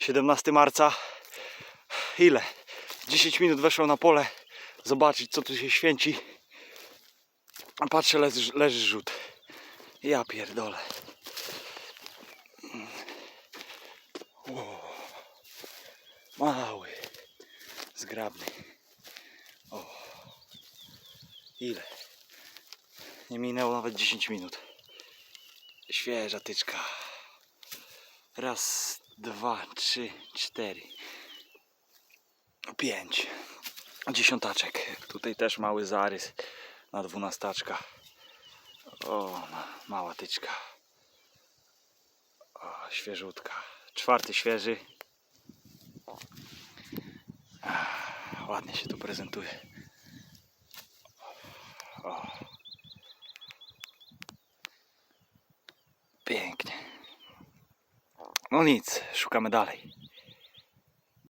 17 marca. Ile? 10 minut weszło na pole. Zobaczyć co tu się święci. A patrzę, leży, leży rzut. Ja pierdolę. Wow. Mały. Zgrabny. O. Ile? Nie minęło nawet 10 minut. Świeża tyczka. Raz, dwa, trzy, cztery. Pięć. Dziesiątaczek. Tutaj też mały zarys na dwunastaczka. O, ma- mała tyczka. O, świeżutka. Czwarty świeży. Ładnie się tu prezentuje. O. Pięknie. No nic, szukamy dalej.